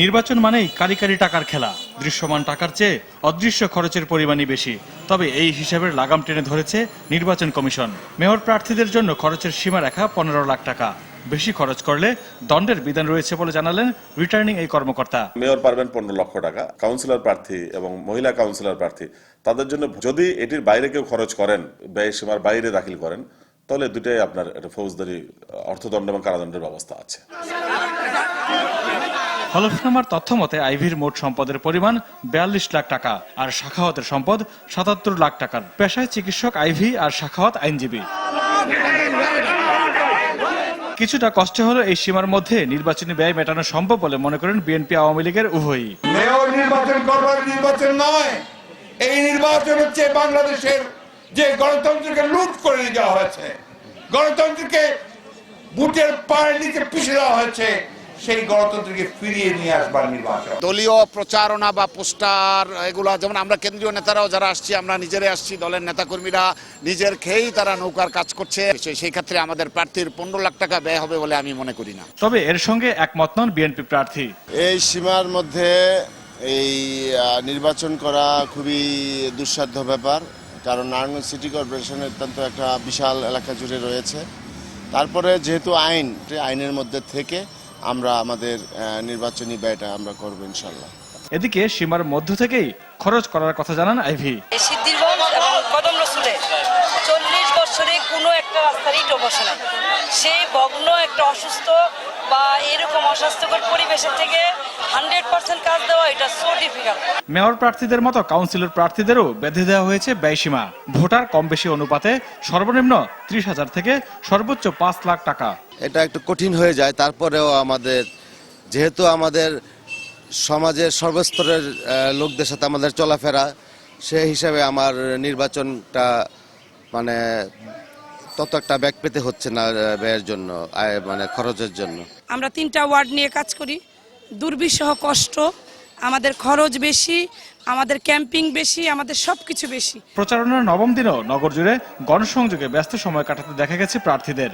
নির্বাচন মানেই কারি কারি টাকার খেলা। দৃশ্যমান টাকার চেয়ে অদৃশ্য খরচের পরিমাণই বেশি। তবে এই হিসাবের লাগাম টেনে ধরেছে নির্বাচন কমিশন। মেয়র প্রার্থীদের জন্য খরচের সীমারেখা পনেরো লাখ টাকা। বেশি খরচ করলে দণ্ডের বিধান রয়েছে বলে জানালেন রিটার্নিং এই কর্মকর্তা। মেয়র পারবেন পনেরো লক্ষ টাকা। কাউন্সিলর প্রার্থী এবং মহিলা কাউন্সিলর প্রার্থী, তাদের জন্য যদি এটির বাইরে কেউ খরচ করেন ব্যয় সীমার বাইরে দাখিল করেন, তাহলে দুটাই আপনার ফৌজদারি, অর্থদণ্ড এবং কারাদণ্ডের ব্যবস্থা আছে। হলফনামার তথ্য মতে, আইভির মোট সম্পদের পরিমাণ বিয়াল্লিশ লাখ টাকা আর শাখাওয়াতের সম্পদ সাতাত্তর লাখ টাকার। পেশায় চিকিৎসক, আইভি আর শাখাওয়াত আইনজীবী। কিছুটা কষ্ট হলো এই সীমার মধ্যে নির্বাচনী ব্যয় মেটানো সম্ভব বলে মনে করেন বিএনপি আওয়ামী লীগের উভয়ই। মেয়র নির্বাচন করবার নির্বাচন নয়, এই নির্বাচন হচ্ছে বাংলাদেশের যে গণতন্ত্রকে লুট করে নিয়ে যাওয়া হয়েছে। গণতন্ত্রকে বুটের পায়ের নিচে পিছিয়ে দেওয়া হয়েছে। সেই গণতন্ত্রকে ফিরিয়ে নিয়ে আসবার নির্বাচন। দলীয় প্রচারণা বা পোস্টার এগুলা যেমন আমরা কেন্দ্রীয় নেতারাও যারা আসছি আমরা নিজেরাই আসছি দলের নেতাকর্মীরা নিজের খেয়েই তারা নৌকার কাজ করছে। সেই- ক্ষেত্রে আমাদের প্রার্থীর পনেরো লাখ টাকা ব্যয় হবে বলে আমি মনে করি না। তবে এর সঙ্গে একমত নন বিএনপি প্রার্থী। এই সীমার মধ্যে এই নির্বাচন করা খুবই দুঃসাধ্য ব্যাপার কারণ নারায়ণগঞ্জ সিটি কর্পোরেশনের অত্যন্ত একটা বিশাল এলাকা জুড়ে রয়েছে। তারপরে যেহেতু আইন আইনের মধ্যে থেকে আমরা আমাদের আহ, নির্বাচনী ব্যয়টা আমরা করব ইনশাল্লাহ। এদিকে সীমার মধ্য থেকেই খরচ করার কথা জানান আইভি। একটা রাস্তার ইটও বসে না। সেই ভগ্ন একটা অসুস্থ বা এরকম অস্বাস্থ্যকর পরিবেশের থেকে হান্ড্রেড পার্সেন্ট কাজ দেওয়া এটা সো ডিফিকাল্ট মেয়র প্রার্থীদের মতো কাউন্সিলর প্রার্থীদেরও বেঁধে দেওয়া হয়েছে ব্যয়সীমা। ভোটার কম বেশি অনুপাতে সর্বনিম্ন ত্রিশ হাজার থেকে সর্বোচ্চ পাঁচ লাখ টাকা। এটা একটু কঠিন হয়ে যায় তারপরেও আমাদের যেহেতু আমাদের সমাজের সর্বস্তরের লোকদের সাথে আমাদের চলাফেরা সেই হিসাবে আমার নির্বাচনটা মানে তত একটা ব্যাগ পেতে হচ্ছে না ব্যয়ের জন্য আয় মানে খরচের জন্য। আমরা তিনটা ওয়ার্ড নিয়ে কাজ করি। দুর্বিষহ কষ্ট আমাদের খরচ বেশি আমাদের ক্যাম্পিং বেশি আমাদের সব কিছু বেশি। প্রচারণার নবম দিনও নগর জুড়ে গণসংযোগে ব্যস্ত সময় কাটাতে দেখা গেছে প্রার্থীদের।